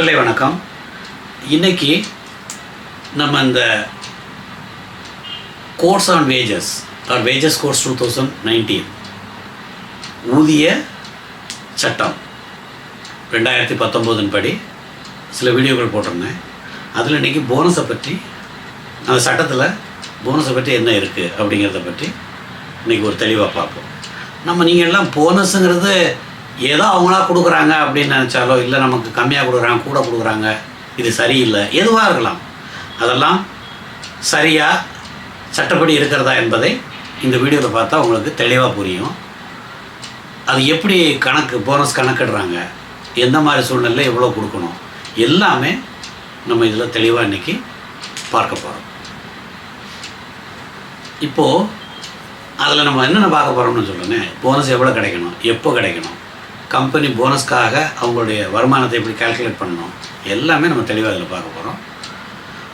இல்லை வணக்கம். இன்னைக்கு நம்ம இந்த course on wages or wages course two thousand nineteen ஊதிய சட்டம் ரெண்டாயிரத்தி பத்தொம்போதின் படி சில வீடியோக்கள் போட்டிருந்தேன். அதில் இன்றைக்கி போனஸை பற்றி அந்த சட்டத்தில் போனஸை பற்றி என்ன இருக்குது அப்படிங்கிறத பற்றி இன்றைக்கி ஒரு தெளிவாக பார்ப்போம். நம்ம நீங்கள் எல்லாம் போனஸுங்கிறது ஏதோ அவங்களா கொடுக்குறாங்க அப்படின்னு நினச்சாலோ இல்லை நமக்கு கம்மியாக கொடுக்குறாங்க கூட கொடுக்குறாங்க இது சரியில்லை எதுவாக இருக்கலாம். அதெல்லாம் சரியாக சட்டப்படி இருக்கிறதா என்பதை இந்த வீடியோவில் பார்த்தா உங்களுக்கு தெளிவாக புரியும். அது எப்படி கணக்கு போனஸ் கணக்கிடுறாங்க எந்த மாதிரி சூழ்நிலையில் எவ்வளோ கொடுக்கணும் எல்லாமே நம்ம இதில் தெளிவாக இன்றைக்கி பார்க்க போகிறோம் இப்போது அதில் நம்ம என்னென்ன பார்க்க போகிறோம்னு சொல்லுங்கள் போனஸ் எவ்வளோ கிடைக்கணும் எப்போ கிடைக்கணும் கம்பெனி போனஸ்க்காக அவங்களுடைய வருமானத்தை எப்படி கால்குலேட் பண்ணணும் எல்லாமே நம்ம தெளிவாக அதில் பார்க்க போகிறோம்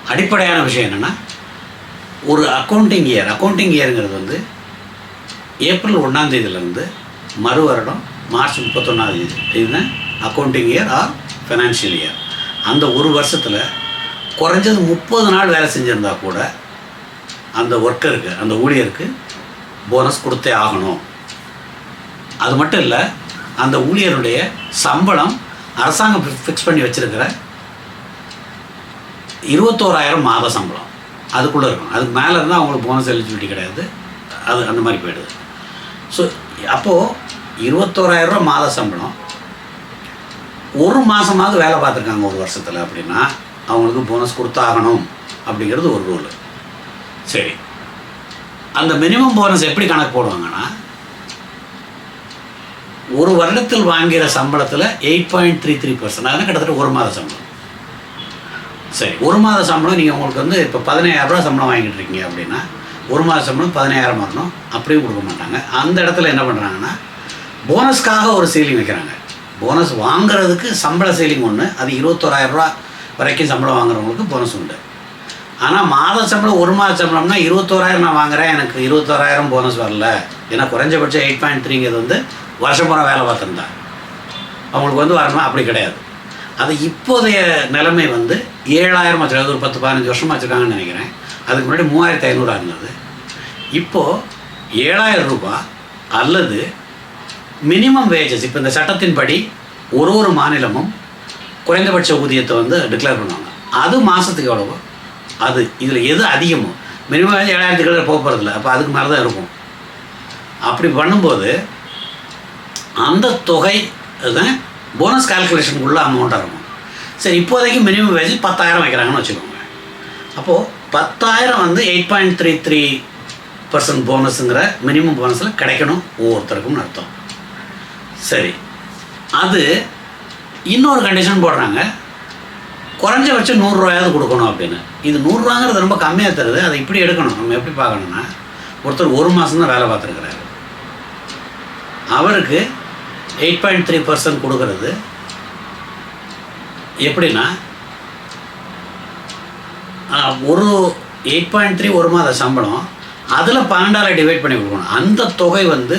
அடிப்படையான விஷயம் என்னென்னா ஒரு அக்கௌண்டிங் இயர் அக்கௌண்டிங் இயருங்கிறது வந்து ஏப்ரல் ஒன்றாந்தேதியிலேருந்து மறு வருடம் மார்ச் முப்பத்தொன்னாந்தேதி இதுதான் accounting year or financial year அந்த ஒரு வருஷத்தில் குறைஞ்சது முப்பது நாள் வேலை செஞ்சுருந்தா கூட அந்த ஒர்க்கருக்கு அந்த ஊழியருக்கு போனஸ் கொடுத்தே ஆகணும். அது மட்டும் இல்லை அந்த ஊழியருடைய சம்பளம் அரசாங்கம் ஃபிக்ஸ் பண்ணி வச்சுருக்கிற இருபத்தோராயிரம் மாத சம்பளம். அதுக்குள்ளே இருக்கும். அதுக்கு மேலே இருந்தால் அவங்களுக்கு போனஸ் எலிஜிபிலிட்டி கிடையாது. அது அந்த மாதிரி போயிடுது. ஸோ அப்போது இருபத்தோராயிரரூவா மாத சம்பளம். ஒரு மாதமாவது வேலை பார்த்துருக்காங்க ஒரு வருஷத்தில் அப்படின்னா அவங்களுக்கு போனஸ் கொடுத்தாகணும் அப்படிங்கிறது ஒரு ரூல் சரி. அந்த மினிமம் போனஸ் எப்படி கணக்கு போடுவாங்கன்னா ஒரு வருடத்தில் வாங்குகிற சம்பளத்தில் eight point three three percent அதனால் கிட்டத்தட்ட ஒரு மாத சம்பளம். சரி ஒரு மாத சம்பளம் நீங்கள் உங்களுக்கு வந்து இப்போ பதினாயிரரூபா சம்பளம் வாங்கிட்டு இருக்கீங்க அப்படின்னா ஒரு மாத சம்பளம் பதினாயிரம் வரணும் அப்படியும் கொடுக்க மாட்டாங்க. அந்த இடத்துல என்ன பண்ணுறாங்கன்னா போனஸ்க்காக ஒரு சீலிங் வைக்கிறாங்க. போனஸ் வாங்குறதுக்கு சம்பள சீலிங் ஒன்று அது இருபத்தோராயிரரூபா வரைக்கும் சம்பளம் வாங்குறவங்களுக்கு போனஸ் உண்டு. ஆனால் மாத சம்பளம் ஒரு மாத சம்பளம்னா இருபத்தோராயிரம் நான் வாங்குறேன் எனக்கு இருபத்தோராயிரம் போனஸ் வரல. ஏன்னா குறைஞ்சபட்சம் எயிட் பாயிண்ட் த்ரீங்கிறது வந்து வருஷம் போன வேலை பார்த்துருந்தா. அவங்களுக்கு வந்து வரணும்? அப்படி கிடையாது. அது இப்போதைய நிலைமை வந்து ஏழாயிரம் வச்சுருக்காது ஒரு பத்து பதினஞ்சு வருஷமாக வச்சுருக்காங்கன்னு நினைக்கிறேன். அதுக்கு முன்னாடி மூவாயிரத்தி ஐநூறுரூவா இருந்தது. இப்போது ஏழாயிரம் ரூபாய் அல்லது மினிமம் வேஜஸ் இப்போ இந்த சட்டத்தின்படி ஒரு ஒரு மாநிலமும் குறைந்தபட்ச ஊதியத்தை வந்து டிக்ளேர் பண்ணுவாங்க. அது மாதத்துக்கு எவ்வளவோ? அது இதில் எது அதிகமோ? மினிமம் வேஜ் ஏழாயிரத்துக்கு கீழே போக போகிறதில்ல அப்போ அதுக்கு மேலே தான் இருக்கும். அப்படி பண்ணும்போது அந்த தொகை தான் போனஸ் கால்குலேஷனுக்குள்ள அமௌண்ட்டாக இருக்கும். சரி இப்போதைக்கு மினிமம் வேஜ் பத்தாயிரம் வைக்கிறாங்கன்னு வச்சுக்கோங்க. அப்போது பத்தாயிரம் வந்து eight point three three percent போனஸுங்கிற minimum போனஸில் கிடைக்கணும் ஒவ்வொருத்தருக்கும்னு அர்த்தம். சரி. அது இன்னொரு கண்டிஷன் போடுறாங்க. குறைஞ்சபட்சம் நூறுரூவாயாவது கொடுக்கணும் அப்படின்னு. இது நூறுரூவாங்கிறது ரொம்ப கம்மியாக தருது. அதை இப்படி எடுக்கணும். நம்ம எப்படி பார்க்கணுன்னா ஒருத்தர் ஒரு மாதம் தான் வேலை பார்த்துருக்குறாரு. அவருக்கு எயிட் பாயிண்ட் த்ரீ பர்சன்ட் கொடுக்கறது. எப்படின்னா ஒரு எயிட் பாயிண்ட் த்ரீ ஒரு மாத சம்பளம் அதில் பன்னெண்டாயிரம் டிவைட் பண்ணி கொடுக்கணும். அந்த தொகை வந்து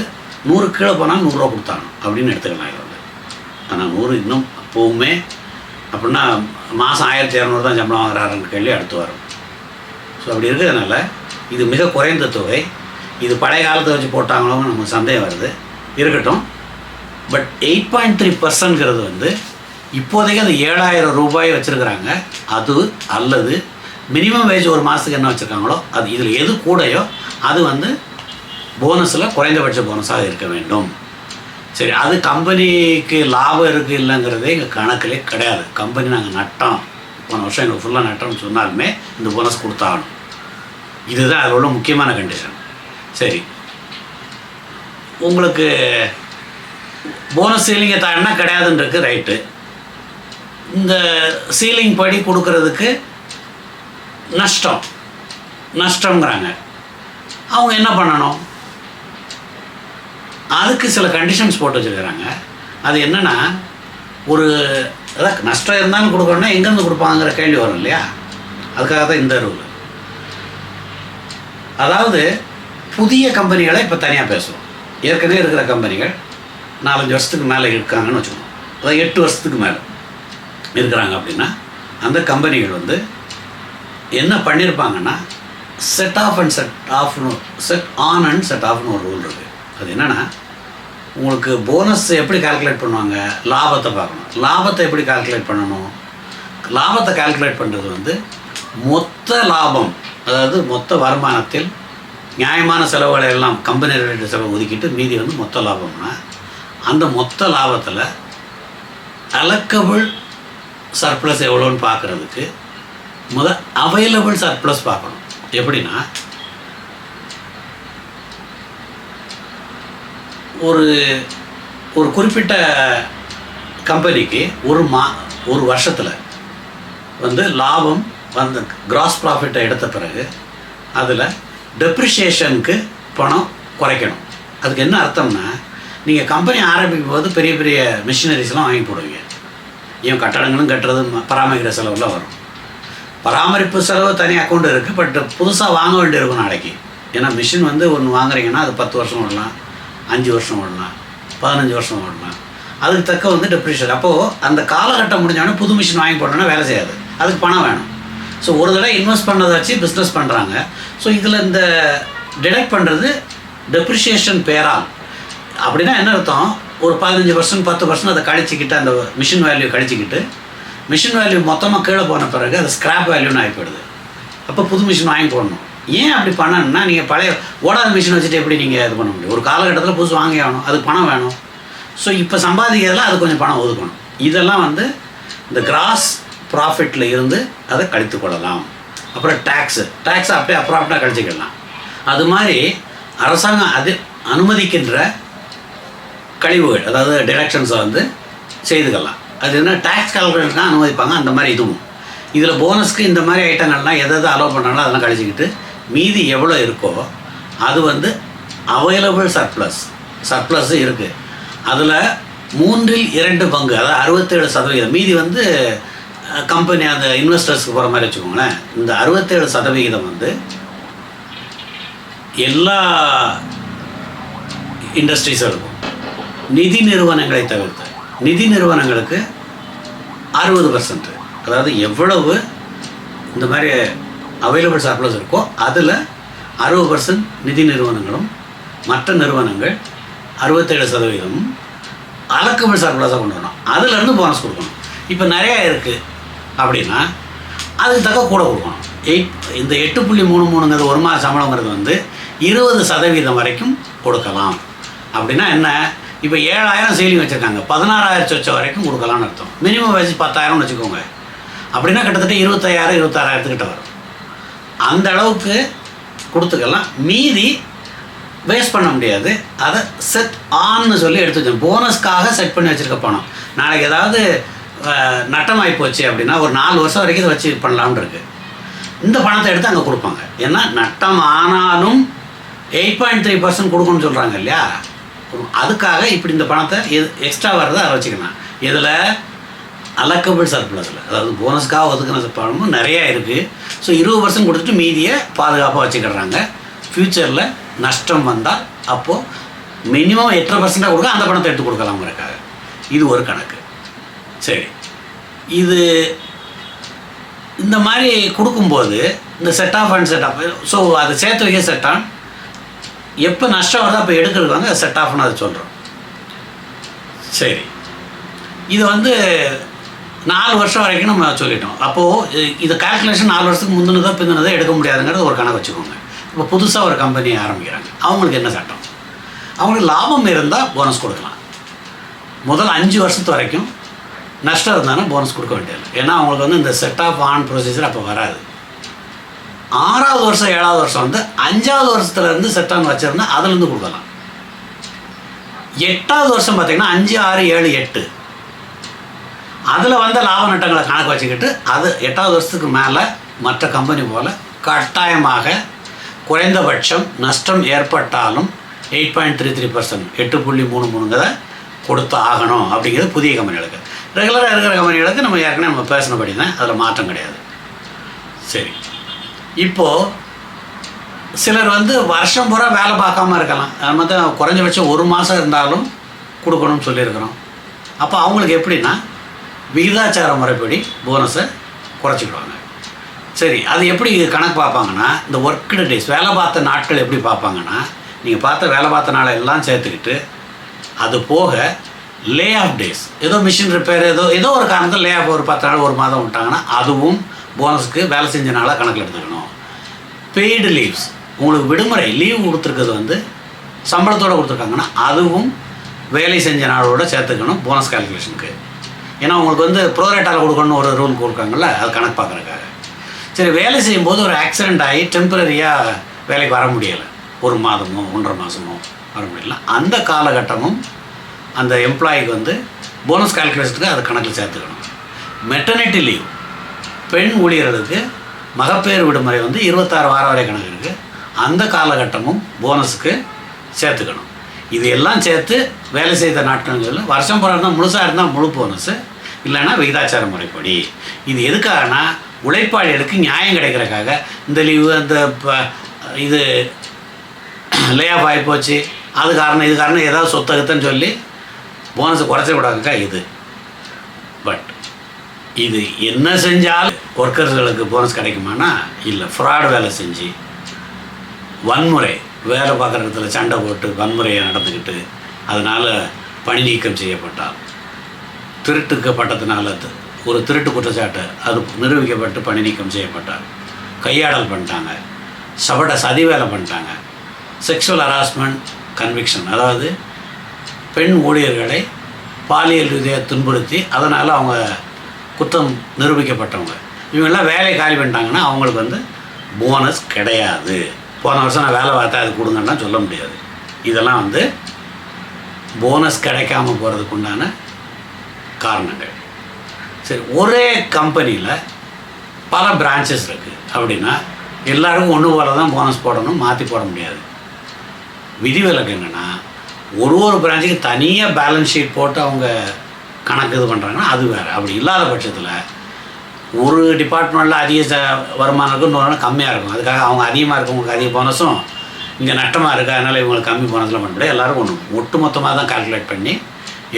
நூறு கீழே போனால் நூறுரூவா கொடுத்தாங்க அப்படின்னு எடுத்துக்கலாம் இது வந்து. ஆனால் நூறு இன்னும் அப்போவுமே அப்படின்னா மாதம் ஆயிரத்தி இரநூறு தான் சம்பளம் வாங்குறாருன்னு கேள்வி அடுத்து வரும். ஸோ அப்படி இருக்கிறதுனால இது மிக குறைந்த தொகை. இது பழைய காலத்தை வச்சு போட்டாங்களோன்னு நமக்கு சந்தேகம் வருது. இருக்கட்டும். பட் எயிட் பாயிண்ட் த்ரீ பர்சன்ட்ங்கிறது வந்து இப்போதைக்கு அந்த ஏழாயிரம் ரூபாய் வச்சுருக்குறாங்க. அது அல்லது மினிமம் வேஜ் ஒரு மாதத்துக்கு என்ன வச்சுருக்காங்களோ அது இதில் எது கூடையோ அது வந்து போனஸில் குறைந்தபட்ச போனஸாக இருக்க வேண்டும். சரி அது கம்பெனிக்கு லாபம் இருக்குது இல்லைங்கிறதே எங்கள் கணக்கிலே கிடையாது. கம்பெனி நாங்கள் நட்டோம். போன வருஷம் எங்களுக்கு ஃபுல்லாக நட்டோம்னு சொன்னாலுமே இந்த போனஸ் கொடுத்தாகணும். இதுதான் அதில் உள்ள முக்கியமான கண்டிஷன் சரி. உங்களுக்கு போனஸ் சீலிங்கை தாண்டினா கிடையாதுன்றது ரைட்டு இந்த சீலிங் படி கொடுக்கறதுக்கு நஷ்டம். நஷ்டங்கிறாங்க அவங்க என்ன பண்ணணும்? அதுக்கு சில கண்டிஷன்ஸ் போட்டு வச்சுருக்கிறாங்க. அது என்னென்னா ஒரு அதான் நஷ்டம் இருந்தாலும் கொடுக்கணும்னா எங்கேருந்து கொடுப்பாங்கிற கேள்வி வரும் இல்லையா? அதுக்காக தான் இந்த ரூல் அதாவது புதிய கம்பெனிகளை இப்போ தனியாக பேசுவோம். ஏற்கனவே இருக்கிற கம்பெனிகள் நாலஞ்சு வருஷத்துக்கு மேலே இருக்காங்கன்னு வச்சுக்கோங்க அதாவது எட்டு வருஷத்துக்கு மேலே இருக்கிறாங்க அப்படின்னா அந்த கம்பெனிகள் வந்து என்ன பண்ணியிருப்பாங்கன்னா செட் ஆஃப் அண்ட் செட் ஆஃப்னு செட் ஆன் அண்ட் செட் ஆஃப்னு ஒரு ரூல் இருக்குது அது என்னென்னா உங்களுக்கு போனஸ் எப்படி கால்குலேட் பண்ணுவாங்க? லாபத்தை பார்க்கணும். லாபத்தை எப்படி கால்குலேட் பண்ணணும்? லாபத்தை கால்குலேட் பண்ணுறது வந்து மொத்த லாபம் அதாவது மொத்த வருமானத்தில் நியாயமான செலவுகளை எல்லாம் கம்பெனி ரிலேட்டட் செலவு ஒதுக்கிட்டு மீதி வந்து மொத்த லாபம்னா அந்த மொத்த லாபத்தில் அலக்கபிள் சர்ப்ளஸ் எவ்வளோன்னு பார்க்குறதுக்கு முத அவைலபிள் சர்ப்ளஸ் பார்க்கணும். எப்படின்னா ஒரு ஒரு குறிப்பிட்ட கம்பெனிக்கு ஒரு மா ஒரு வருஷத்தில் வந்து லாபம் வந்து கிராஸ் ப்ராஃபிட்டை எடுத்த பிறகு அதில் டெப்ரிஷியேஷனுக்கு பணம் குறைக்கணும். அதுக்கு என்ன அர்த்தம்னா நீங்கள் கம்பெனி ஆரம்பிக்கும் போது பெரிய பெரிய மிஷினரிஸ்லாம் வாங்கி போடுவீங்க. இவன் கட்டடங்களும் கட்டுறது பராமரிக்கிற செலவுலாம் வரும். பராமரிப்பு செலவு தனி அக்கௌண்ட் இருக்குது பட் புதுசாக வாங்க வேண்டியிருக்கும் நாளைக்கு. ஏன்னா மிஷின் வந்து ஒன்று வாங்குறீங்கன்னா அது பத்து வருஷம் ஓடலாம் அஞ்சு வருஷம் ஓடலாம் பதினஞ்சு வருஷம் ஓடலாம். அதுக்கு தக்க வந்து டெப்ரிஷியல் அப்போது அந்த காலகட்டம் முடிஞ்சோடனே புது மிஷின் வாங்கி போட்டோன்னா வேலை செய்யாது. அதுக்கு பணம் வேணும். ஸோ ஒரு தடவை இன்வெஸ்ட் பண்ணதை வச்சு பிஸ்னஸ் பண்ணுறாங்க ஸோ இதில் இந்த டிடெக்ட் பண்ணுறது டெப்ரிஷியேஷன் பேரால். அப்படின்னா என்ன அர்த்தம்? ஒரு பதினஞ்சு பர்சன்ட் பத்து பர்சன்ட் அதை கழிச்சிக்கிட்டு அந்த மிஷின் வேல்யூ கழிச்சிக்கிட்டு மிஷின் வேல்யூ மொத்தமாக கீழே போன பிறகு அது ஸ்க்ராப் வேல்யூன்னு ஆகிப்படுது அப்போ புது மிஷின் வாங்கி போடணும். ஏன் அப்படி பண்ணணும்னா நீங்கள் பழைய ஓடாத மிஷின் வச்சுட்டு எப்படி நீங்கள் இது பண்ண முடியும்? ஒரு காலகட்டத்தில் புதுசு வாங்கி ஆகணும். அதுக்கு பணம் வேணும். ஸோ இப்போ சம்பாதிக்கிறதுல அது கொஞ்சம் பணம் ஒதுக்கணும். இதெல்லாம் வந்து இந்த கிராஸ் ப்ராஃபிட்டில் இருந்து அதை கழித்து கொள்ளலாம். அப்புறம் டேக்ஸு டேக்ஸை அப்படியே அப்ராப்டாக கழிச்சிக்கலாம் அது மாதிரி அரசாங்கம் அது அனுமதிக்கின்ற கழிவுகள் அதாவது டிடக்ஷன்ஸை வந்து செய்துக்கலாம் அது என்ன டேக்ஸ் கால்குலேஷன் தான் அனுமதிப்பாங்க அந்த மாதிரி இதுவும். இதில் போனஸ்க்கு இந்த மாதிரி ஐட்டங்கள்லாம் எதை எதை அலோவ் பண்ணாலும் அதெல்லாம் கழிச்சிக்கிட்டு மீதி எவ்வளோ இருக்கோ அது வந்து அவைலபிள் சர்ப்ளஸ் சர்ப்ளஸ் இருக்குது அதில் மூன்றில் இரண்டு பங்கு அதாவது அறுபத்தேழு சதவீதம் மீதி வந்து கம்பெனி அந்த இன்வெஸ்டர்ஸ்க்கு போகிற மாதிரி வச்சுக்கோங்களேன். இந்த அறுபத்தேழு சதவிகிதம் வந்து எல்லா இண்டஸ்ட்ரீஸும் இருக்கும் நிதி நிறுவனங்களை தவிர்த்து நிதி நிறுவனங்களுக்கு அறுபது பர்சன்ட் அதாவது எவ்வளவு இந்த மாதிரி அவைலபிள் சர்ப்ளஸ் இருக்கோ அதில் அறுபது பர்சன்ட் நிதி நிறுவனங்களும் மற்ற நிறுவனங்கள் அறுபத்தேழு சதவீதமும் அலக்கபிள் சர்ப்ளஸாக கொண்டு வரணும். அதுலேருந்து போனஸ் கொடுக்கணும். இப்போ நிறையா இருக்குது அப்படின்னா அதுக்கு தக்க கூட கொடுக்கணும். எயிட் இந்த எட்டு புள்ளி மூணு மூணுங்கிறது ஒரு மாத சம்பளங்கிறது வந்து இருபது சதவீதம் வரைக்கும் கொடுக்கலாம். அப்படின்னா என்ன? இப்போ ஏழாயிரம் சேலிங் வச்சுருக்காங்க. பதினாறாயிரம் சொச்ச வரைக்கும் கொடுக்கலாம்னு அர்த்தம். மினிமம் வயசு பத்தாயிரம்னு வச்சுக்கோங்க. அப்படின்னா கிட்டத்தட்ட இருபத்தாயிரம் இருபத்தாறாயிரத்துக்கிட்ட வரும். அந்த அளவுக்கு கொடுத்துக்கலாம். மீதி வேஸ்ட் பண்ண முடியாது. அதை செட் ஆன்னு சொல்லி எடுத்து வச்சோம் போனஸ்க்காக செட் பண்ணி வச்சுருக்க பணம். நாளைக்கு ஏதாவது நட்டம் நட்டமாகி போச்சு அப்படின்னா ஒரு நாலு வருஷம் வரைக்கும் இதை வச்சு பண்ணலாம்னு இருக்குது இந்த பணத்தை எடுத்து அங்கே கொடுப்பாங்க. ஏன்னா நட்டம் ஆனாலும் எயிட் பாயிண்ட் த்ரீ பர்சன்ட் கொடுக்கணும்னு சொல்கிறாங்க இல்லையா? அதுக்காக இப்படி இந்த பணத்தை எது எக்ஸ்ட்ரா வர்றதை அதை வச்சுக்கலாம் இதில் அலக்கபிள் சர்ப்ளஸில் அதாவது போனஸ்க்காக ஒதுக்கின பணமும் நிறையா இருக்குது ஸோ இருபது பர்சன்ட் கொடுத்துட்டு மீதியை பாதுகாப்பாக வச்சுக்கிடுறாங்க. ஃப்யூச்சரில் நஷ்டம் வந்தால் அப்போது மினிமம் எட்டரை பர்சண்டாக கொடுக்க அந்த பணத்தை எடுத்து கொடுக்கலாங்கிறக்காக இது ஒரு கணக்கு. சரி. இது இந்த மாதிரி கொடுக்கும்போது இந்த set off and set off so அதை சேர்த்து வைக்க செட் ஆன் எப்போ நஷ்டம் வருதோ அப்போ எடுக்கிறதுக்கு செட் ஆஃப்னு அதை சொல்கிறோம் சரி. இது வந்து நாலு வருஷம் வரைக்கும் நம்ம சொல்லிட்டோம். அப்போது இது கால்குலேஷன் நாலு வருஷத்துக்கு முந்தினதோ பிந்தினதோ எடுக்க முடியாதுங்கிறது ஒரு கணக்கு வச்சுக்கோங்க. இப்போ புதுசாக ஒரு கம்பெனி ஆரம்பிக்கிறாங்க. அவங்களுக்கு என்ன சட்டம்? அவங்களுக்கு லாபம் இருந்தால் போனஸ் கொடுக்கலாம். முதல் அஞ்சு வருஷத்து வரைக்கும் நஷ்டம் இருந்தாலும் போனஸ் கொடுக்க வேண்டியது ஏன்னா அவங்களுக்கு வந்து இந்த செட் ஆஃப் ஆன் ப்ரொசீஜர் அப்போ வராது. ஆறாவது வருஷம் ஏழாவது வருஷம் வந்து அஞ்சாவது வருஷத்துல இருந்து வச்சுருந்தா அதுலேருந்து கொடுக்கலாம். எட்டாவது வருஷம் பார்த்தீங்கன்னா அஞ்சு ஆறு ஏழு எட்டு. அதில் வந்த லாப நட்டங்களை கணக்கு வச்சுக்கிட்டு அது எட்டாவது வருஷத்துக்கு மேலே மற்ற கம்பெனி போல் கட்டாயமாக குறைந்தபட்சம் நஷ்டம் ஏற்பட்டாலும் eight point three three percent எட்டு புள்ளி மூணு மூணுங்கிறத கொடுத்து ஆகணும் அப்படிங்கிறது புதிய கம்பெனிகளுக்கு ரெகுலராக இருக்கிற கம்பெனிகளுக்கு நம்ம ஏற்கனவே நம்ம பேசினபடி தான் அதில் மாற்றம் கிடையாது. சரி. இப்போது சிலர் வந்து வருஷம் பூரா வேலை பார்க்காம இருக்கலாம். அது மாதிரி குறைஞ்சபட்சம் ஒரு மாதம் இருந்தாலும் கொடுக்கணும்னு சொல்லியிருக்கிறோம். அப்போ அவங்களுக்கு எப்படின்னா விகிதாச்சார முறைப்படி போனஸை குறைச்சிக்கிடுவாங்க. சரி அது எப்படி கணக்கு பார்ப்பாங்கன்னா இந்த ஒர்க்குடு டேஸ் வேலை பார்த்த நாட்கள் எப்படி பார்ப்பாங்கன்னா நீங்கள் பார்த்த வேலை பார்த்த நாளை எல்லாம் சேர்த்துக்கிட்டு அது போக லே ஆஃப் டேஸ் ஏதோ மிஷின் ரிப்பேர் ஏதோ ஏதோ ஒரு காரணத்தில் லே ஆஃப் ஒரு பத்து நாள் ஒரு மாதம் விட்டாங்கன்னா அதுவும் போனஸுக்கு வேலை செஞ்ச நாளாக கணக்கில் எடுத்துக்கணும். பெய்டு லீவ்ஸ் உங்களுக்கு விடுமுறை லீவ் கொடுத்துருக்கிறது வந்து சம்பளத்தோடு கொடுத்துருக்காங்கன்னா அதுவும் வேலை செஞ்ச நாளோட சேர்த்துக்கணும் போனஸ் கால்குலேஷனுக்கு ஏன்னா உங்களுக்கு வந்து ப்ரோரேட்டால் கொடுக்கணும்னு ஒரு ரூல் கொடுக்காங்கல்ல அது கணக்கு பார்க்குறக்காக சரி வேலை செய்யும்போது ஒரு ஆக்சிடெண்ட் ஆகி டெம்பரரியாக வேலைக்கு வர முடியலை. ஒரு மாதமோ ஒன்றரை மாதமோ வர முடியல. அந்த காலகட்டமும் அந்த எம்ப்ளாய்க்கு வந்து போனஸ் கால்குலேஷனுக்கு அது கணக்கில் சேர்த்துக்கணும். மெட்டர்னிட்டி லீவ் பெண் ஊழியர்களுக்கு மகப்பேறு விடுமுறை வந்து இருபத்தாறு வாரம் வரை கணக்கு இருக்குது அந்த காலகட்டமும் போனஸுக்கு சேர்த்துக்கணும். இது எல்லாம் சேர்த்து வேலை செய்த நாட்கள் வருஷம் பூரா இருந்தால் முழுசாக இருந்தால் முழு போனஸு இல்லைன்னா விகிதாச்சார முறைப்படி. இது எதுக்காகனா உழைப்பாளிகளுக்கு நியாயம் கிடைக்கிறக்காக இந்த லீவு அந்த இது லே ஆஃப் ஆகி போச்சு அது காரணம் இது காரணம் ஏதாவது சொத்தகத்தன்னு சொல்லி போனஸை விடாதுக்கா இது. பட் இது என்ன செஞ்சாலும் ஒர்க்கர்ஸ்களுக்கு போனஸ் கிடைக்குமானா? இல்லை ஃப்ராட் வேலை செஞ்சு வன்முறை வேலை பார்க்குற இடத்துல சண்டை போட்டு வன்முறையை நடந்துக்கிட்டு அதனால் பணி நீக்கம் செய்யப்பட்டால் திருட்டுக்கப்பட்டதுனால ஒரு திருட்டு குற்றச்சாட்டு அது நிரூபிக்கப்பட்டு பணி நீக்கம் செய்யப்பட்டார். கையாடல் பண்ணிட்டாங்க. சபட சதி வேலை பண்ணிட்டாங்க. செக்ஷுவல் ஹராஸ்மெண்ட் கன்விக்ஷன் அதாவது பெண் ஊழியர்களை பாலியல் ரீதியாக துன்புறுத்தி அதனால் அவங்க குற்றம் நிரூபிக்கப்பட்டவங்க. இவங்கெல்லாம் வேலை காலி பண்ணிட்டாங்கன்னா அவங்களுக்கு வந்து போனஸ் கிடையாது. போன வருஷம் நான் வேலை பார்த்தா அது கொடுங்கன்னா சொல்ல முடியாது. இதெல்லாம் வந்து போனஸ் கிடைக்காம போகிறதுக்கு உண்டான காரணங்கள். சரி ஒரே கம்பெனியில் பல பிரான்ச்சஸ் இருக்குது அப்படின்னா எல்லாருக்கும் ஒன்று போல தான் போனஸ் போடணும் மாற்றி போட முடியாது. விதிவிலக்கு என்னென்னா ஒரு ஒரு பிரான்ச்சுக்கு தனியாக பேலன்ஸ் ஷீட் போட்டு அவங்க கணக்கு இது பண்ணுறாங்கன்னா அது வேறு. அப்படி இல்லாத பட்சத்தில் ஒரு டிபார்ட்மெண்ட்டில் அதிக ச வருமானம் இருக்கும் இன்னொரு கம்மியாக இருக்கும். அதுக்காக அவங்க அதிகமாக இருக்கவங்களுக்கு அதிக போனஸும் இங்கே நட்டமாக இருக்கு அதனால் இவங்களுக்கு கம்மி போனஸில் பண்ண முடியாது. எல்லோரும் ஒன்று ஒட்டு மொத்தமாக தான் கால்குலேட் பண்ணி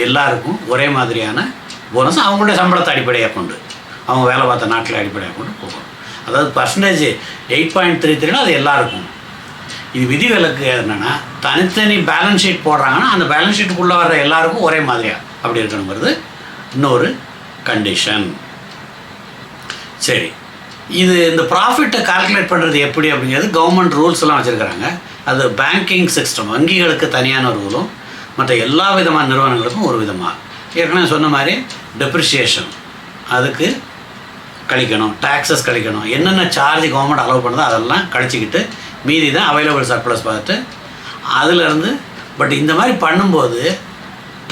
எல்லாருக்கும் ஒரே மாதிரியான போனஸ் அவங்களுடைய சம்பளத்தை அடிப்படையாக கொண்டு அவங்க வேலை பார்த்த நாட்டில் அடிப்படையாக கொண்டு போகணும் அதாவது பர்சன்டேஜ் எயிட் பாயிண்ட் த்ரீ த்ரீனா அது எல்லாருக்கும். இது விதிவிலக்கு என்னென்னா தனித்தனி பேலன்ஸ் ஷீட் போடுறாங்கன்னா அந்த பேலன்ஸ் ஷீட்டுக்குள்ளே வர்ற எல்லாருக்கும் ஒரே மாதிரியாக அப்படி இருக்கணுங்கிறது இன்னொரு கண்டிஷன் சரி. இது இந்த ப்ராஃபிட்டை கால்குலேட் பண்ணுறது எப்படி அப்படிங்கிறது கவர்மெண்ட் ரூல்ஸ்லாம் வச்சுருக்கிறாங்க. அது பேங்கிங் சிஸ்டம் வங்கிகளுக்கு தனியான ரூலும் மற்ற எல்லா விதமான நிறுவனங்களுக்கும் ஒரு விதமாக ஏற்கனவே சொன்ன மாதிரி டெப்ரிஷியேஷன் அதுக்கு கழிக்கணும் டேக்ஸஸ் கழிக்கணும். என்னென்ன சார்ஜ் கவர்மெண்ட் அலோவ் பண்ணுதோ அதெல்லாம் கழிச்சிக்கிட்டு மீதி தான் அவைலபிள் சர்ப்ளஸ் பார்த்துட்டு அதுலேருந்து பட் இந்த மாதிரி பண்ணும்போது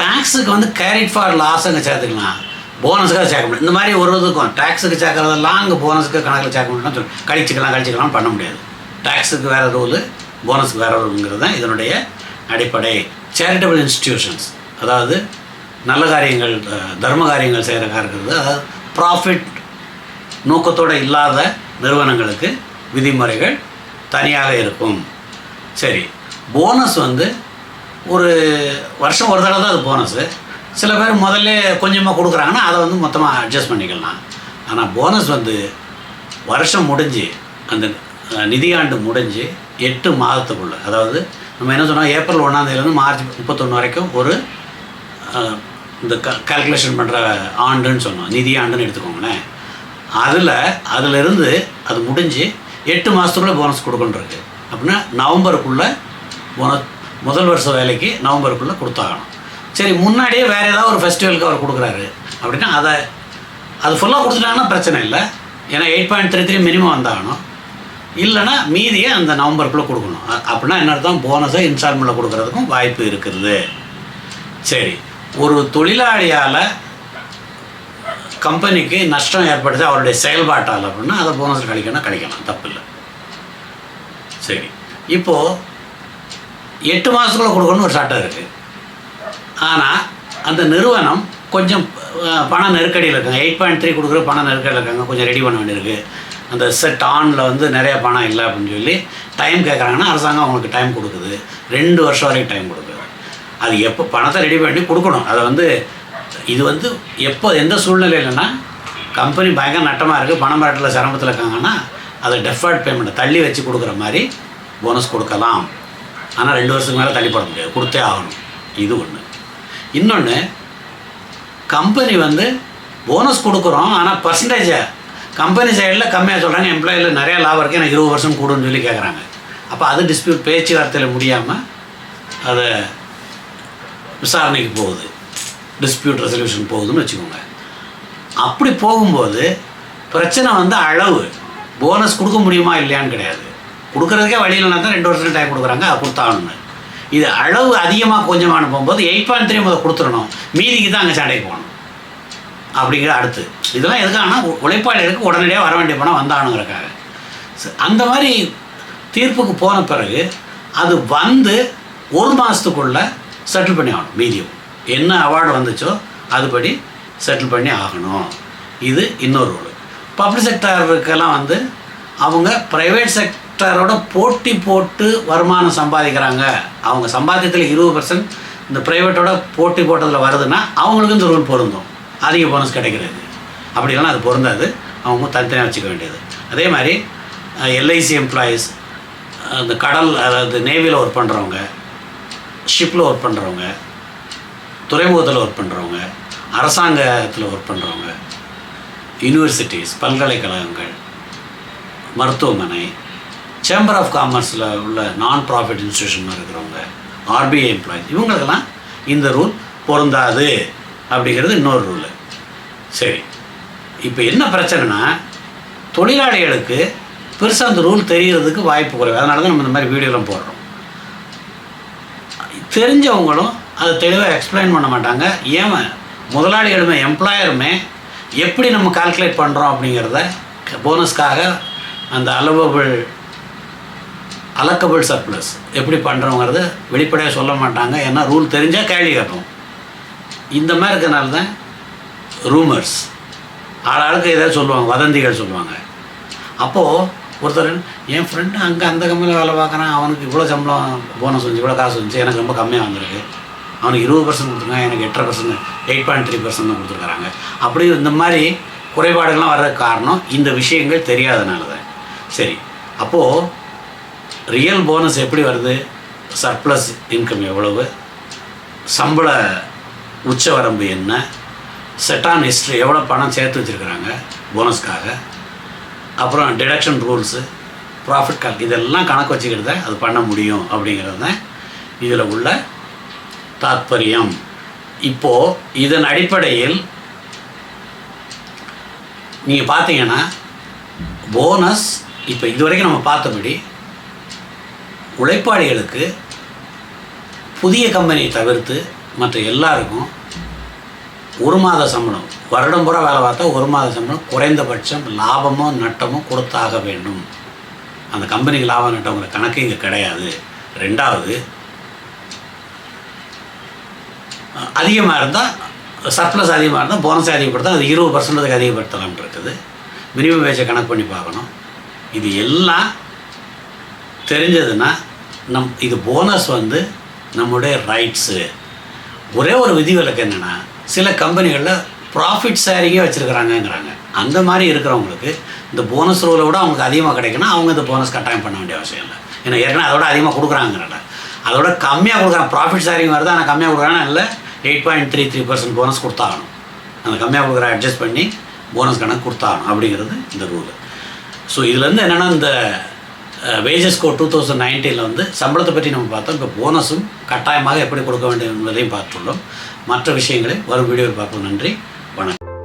டேக்ஸுக்கு வந்து கேரிட் ஃபார் லாஸ் அங்கே சேர்த்துக்கலாம். போனஸுக்காக சேர்க்க முடியும் இந்த மாதிரி ஒரு இதுக்கும் டேக்ஸுக்கு சேர்க்குறதெல்லாம் அங்கே போனஸுக்கு கணக்கில் சேர்க்க முடியும்னா சொல்லு கழிச்சிக்கலாம் கழிச்சிக்கலாம் பண்ண முடியாது. டேக்ஸுக்கு வேறு ரூலு போனஸுக்கு வேறு ரூலுங்கிறது தான் இதனுடைய அடிப்படை. சேரிட்டபிள் இன்ஸ்டிடியூஷன்ஸ் அதாவது நல்ல காரியங்கள் தர்ம காரியங்கள் செய்கிறக்கா இருக்கிறது. அதாவது ப்ராஃபிட் நோக்கத்தோடு இல்லாத நிறுவனங்களுக்கு விதிமுறைகள் தனியாக இருக்கும். சரி போனஸ் வந்து ஒரு வருஷம் ஒரு தடவை தான் அது போனஸு சில பேர் முதல்ல கொஞ்சமாக கொடுக்குறாங்கன்னா அதை வந்து மொத்தமாக அட்ஜஸ்ட் பண்ணிக்கலாம். ஆனால் போனஸ் வந்து வருஷம் முடிஞ்சு அந்த நிதியாண்டு முடிஞ்சு எட்டு மாதத்துக்குள்ளே அதாவது நம்ம என்ன சொன்னோம் ஏப்ரல் ஒன்றாந்தேதியிலேருந்து மார்ச் முப்பத்தொன்று வரைக்கும் ஒரு இந்த க கால்குலேஷன் பண்ணுற ஆண்டுன்னு சொன்னோம் நிதி ஆண்டுன்னு எடுத்துக்கோங்களேன். அதில் அதிலிருந்து அது முடிஞ்சு எட்டு மாதத்துக்குள்ளே போனஸ் கொடுக்கணுருக்கு அப்படின்னா நவம்பருக்குள்ளே போனஸ் முதல் வருஷ வேலைக்கு நவம்பருக்குள்ளே கொடுத்தாகணும். சரி முன்னாடியே வேறு ஏதாவது ஒரு ஃபெஸ்டிவலுக்கு அவர் கொடுக்குறாரு. அப்படின்னா அதை அது ஃபுல்லாக கொடுத்துட்டாங்கன்னா பிரச்சனை இல்லை. ஏன்னா eight point three three minimum வந்தாகணும். இல்லைன்னா மீதியை அந்த நவம்பருக்குள்ளே கொடுக்கணும். அப்படின்னா என்ன அர்த்தம்? போனஸை இன்ஸ்டால்மெண்ட்டில் கொடுக்கறதுக்கும் வாய்ப்பு இருக்குது. சரி ஒரு தொழிலாளியால் கம்பெனிக்கு நஷ்டம் ஏற்படுது அவருடைய செயல்பாட்டால் அப்படின்னா அதை போனஸ் கழிக்கணும் கழிக்கலாம். தப்பில்லை சரி இப்போது எட்டு மாதத்துக்குள்ளே கொடுக்கணும்னு ஒரு சட்டம் இருக்குது ஆனால் அந்த நிறுவனம் கொஞ்சம் பண நெருக்கடியில் இருக்காங்க. எயிட் பாயிண்ட் த்ரீ கொடுக்குற பண நெருக்கடியில் இருக்காங்க. கொஞ்சம் ரெடி பண்ண வேண்டியிருக்கு. அந்த செட் ஆனில் வந்து நிறைய பணம் இல்லை அப்படின்னு சொல்லி டைம் கேட்குறாங்கன்னா அரசாங்கம் அவங்களுக்கு டைம் கொடுக்குது. ரெண்டு வருஷம் வரைக்கும் டைம் கொடுக்குது. அது எப்போ பணத்தை ரெடி பண்ணி கொடுக்கணும். அதை வந்து இது வந்து எப்போ எந்த சூழ்நிலையிலனா கம்பெனி பயங்கர நட்டமாக இருக்குது பணம் பரட்டில் சிரமத்தில் இருக்காங்கன்னா அதை டெஃபர்ட் பேமெண்ட்டை தள்ளி வச்சு கொடுக்குற மாதிரி போனஸ் கொடுக்கலாம். ஆனால் ரெண்டு வருஷத்துக்கு மேலே தள்ளிப்பட முடியாது. கொடுத்தே ஆகணும். இது ஒன்று இன்னொன்று கம்பெனி வந்து போனஸ் கொடுக்குறோம் ஆனால் பர்சன்டேஜை கம்பெனி சைடில் கம்மியாக சொல்கிறாங்க எம்ப்ளாயில் நிறைய லாபம் இருக்குது எனக்கு இருபது வருஷம் கூடுன்னு சொல்லி கேட்குறாங்க அப்போ அது டிஸ்பியூட் பேச்சுவார்த்தையில் முடியாமல் அதை விசாரணைக்கு போகுது. டிஸ்பியூட் ரெசல்யூஷன் போகுதுன்னு வச்சுக்கோங்க. அப்படி போகும்போது பிரச்சனை வந்து அளவு. போனஸ் கொடுக்க முடியுமா இல்லையான்னு கிடையாது. கொடுக்குறதுக்கே வழி இல்லைனா தான் ரெண்டு வருஷம் டைம் கொடுக்குறாங்க அது கொடுத்தாகணும்னு. இது அளவு அதிகமாக கொஞ்சமாக போகும்போது எயிட் பாயிண்ட் த்ரீ முதல் கொடுத்துடணும். மீதிக்கு தான் அங்கே சண்டைக்கு போகணும். அப்படிங்கிற அடுத்து. இதெல்லாம் எதுக்காகனா உ- உடனடியாக வர வேண்டிய பணம் வந்தானுங்கிறக்காக அந்த மாதிரி தீர்ப்புக்கு போன பிறகு அது வந்து ஒரு மாதத்துக்குள்ளே செட்டில் பண்ணி ஆகணும் மீதியும். என்ன அவார்டு வந்துச்சோ அதுபடி செட்டில் பண்ணி ஆகணும். இது இன்னொரு ரூல் பப்ளிக் செக்டருக்கெல்லாம் வந்து அவங்க ப்ரைவேட் மற்றவரோட போட்டி போட்டு வருமானம் சம்பாதிக்கிறாங்க. அவங்க சம்பாத்தியத்தில் இருபது பர்சன்ட் இந்த ப்ரைவேட்டோட போட்டி போட்டதில் வருதுன்னா அவங்களுக்கு இந்த ரூல் பொருந்தும். அதிக போனஸ் கிடைக்கிறது. அப்படி இல்லைனா அது பொருந்தாது. அவங்க தனித்தனியாக வச்சுக்க வேண்டியது. அதே மாதிரி எல்ஐசி எம்ப்ளாயீஸ் அந்த கடல் அதாவது நேவியில் ஒர்க் பண்ணுறவங்க ஷிப்பில் ஒர்க் பண்ணுறவங்க துறைமுகத்தில் ஒர்க் பண்ணுறவங்க அரசாங்கத்தில் ஒர்க் பண்ணுறவங்க யூனிவர்சிட்டிஸ் பல்கலைக்கழகங்கள் மருத்துவமனை சேம்பர் ஆஃப் காமர்ஸில் உள்ள நான் ப்ராஃபிட் இன்ஸ்டியூஷன் இருக்கிறவங்க ஆர்பிஐ எம்ப்ளாயிஸ் இவங்களுக்கெல்லாம் இந்த ரூல் பொருந்தாது அப்படிங்கிறது இன்னொரு ரூல் சரி. இப்போ என்ன பிரச்சனைனா தொழிலாளிகளுக்கு பெருசாக அந்த ரூல் தெரியறதுக்கு வாய்ப்பு குறைவு. அதனால தான் நம்ம இந்த மாதிரி வீடியோலாம் போடுறோம். தெரிஞ்சவங்களும் அதை தெளிவாக எக்ஸ்பிளைன் பண்ண மாட்டாங்க. ஏன் முதலாளிகளுமே எம்ப்ளாயருமே எப்படி நம்ம கால்குலேட் பண்ணுறோம் அப்படிங்கிறத போனஸ்க்காக அந்த அலவபிள் அலக்கபிள் சர்ப்ளஸ் எப்படி பண்ணுறோங்கிறத வெளிப்படையாக சொல்ல மாட்டாங்க. ஏன்னா ரூல் தெரிஞ்சால் கேள்வி கேட்போம். இந்த மாதிரி இருக்கிறனால தான் ரூமர்ஸ் ஆளாளுக்கு ஏதாவது சொல்லுவாங்க வதந்திகள் சொல்லுவாங்க. அப்போது ஒருத்தர் என் ஃப்ரெண்டு அங்கே அந்த கம்பெனியில் வேலை பார்க்குறான். அவனுக்கு இவ்வளோ சம்பளம் போனஸ் வந்துச்சு இவ்வளோ காசு வந்துச்சு. எனக்கு ரொம்ப கம்மியாக வந்திருக்கு. அவனுக்கு இருபது பர்சன்ட் கொடுத்துருக்காங்க. எனக்கு எட்டரை percent eight point three percent கொடுத்துருக்காங்க. அப்படி இந்த மாதிரி குறைபாடுகள்லாம் வர்றதுக்கு காரணம் இந்த விஷயங்கள் தெரியாதனால தான் சரி. அப்போது ரியல் போனஸ் எப்படி வருது? சர்ப்ளஸ் இன்கம் எவ்வளவு? சம்பள உச்சவரம்பு என்ன? செட்டான் ஹிஸ்ட்ரி எவ்வளோ பணம் சேர்த்து வச்சுருக்குறாங்க? போனஸ்க்காக அப்புறம் டிடக்ஷன் ரூல்ஸு ப்ராஃபிட் கால் இதெல்லாம் கணக்கு வச்சுக்கிட்டு தான் அது பண்ண முடியும் அப்படிங்கிறது தான் இதில் உள்ள தாத்பரியம். இப்போது இதன் அடிப்படையில் நீங்கள் பார்த்தீங்கன்னா போனஸ் இப்போ இதுவரைக்கும் நம்ம பார்த்தபடி உழைப்பாளிகளுக்கு புதிய கம்பெனியை தவிர்த்து மற்ற எல்லாருக்கும் ஒரு மாத சம்பளம் வருடம் பூரா வேலை பார்த்தா ஒரு மாத சம்பளம் குறைந்தபட்சம் லாபமோ நட்டமோ கொடுத்தாக வேண்டும். அந்த கம்பெனிக்கு லாபம் நட்டவங்க கணக்கு இங்கே கிடையாது. ரெண்டாவது அதிகமாக இருந்தால் சர்ப்ளஸ் அதிகமாக இருந்தால் போனஸ் அதிகப்படுத்தா அது இருபது பர்சன்டேஜ் அதிகப்படுத்தலாம்னு இருக்குது. மினிமம் வேஜை கணக்கு பண்ணி பார்க்கணும். இது எல்லாம் தெரிஞ்சதுன்னா நம் இது போனஸ் வந்து நம்முடைய ரைட்ஸு ஒரே ஒரு விதிவிலக்கு என்னென்னா சில கம்பெனிகளில் ப்ராஃபிட் ஷேரிங்கே வச்சுருக்குறாங்கங்கிறாங்க. அந்த மாதிரி இருக்கிறவங்களுக்கு இந்த போனஸ் ரூலை விட அவங்களுக்கு அதிகமாக கிடைக்குன்னா அவங்க இந்த போனஸ் கட்டாயம் பண்ண வேண்டிய அவசியம் இல்லை. ஏன்னா ஏற்கனவே அதோட அதிகமாக கொடுக்குறாங்கிறல அதோட கம்மியாக கொடுக்குறாங்க ப்ராஃபிட் ஷேரிங் வருது ஆனால் கம்மியாக கொடுக்குறாங்கன்னா இல்லை eight point three three percent bonus கொடுத்தாகணும். அந்த கம்மியாக கொடுக்குற அட்ஜஸ்ட் பண்ணி போனஸ் கணக்கு கொடுத்தாகணும் அப்படிங்கிறது இந்த ரூல் ஸோ இதுலேருந்து என்னென்னா இந்த வேஜஸ் கோ டூ தௌசண்ட் நைன்டீனில் வந்து சம்பளத்தை பற்றி நம்ம பார்த்தோம். இப்போ போனஸும் கட்டாயமாக எப்படி கொடுக்க வேண்டும் என்பதையும் பார்த்துள்ளோம். மற்ற விஷயங்களை வரும் வீடியோவில் பார்ப்போம். நன்றி. வணக்கம்.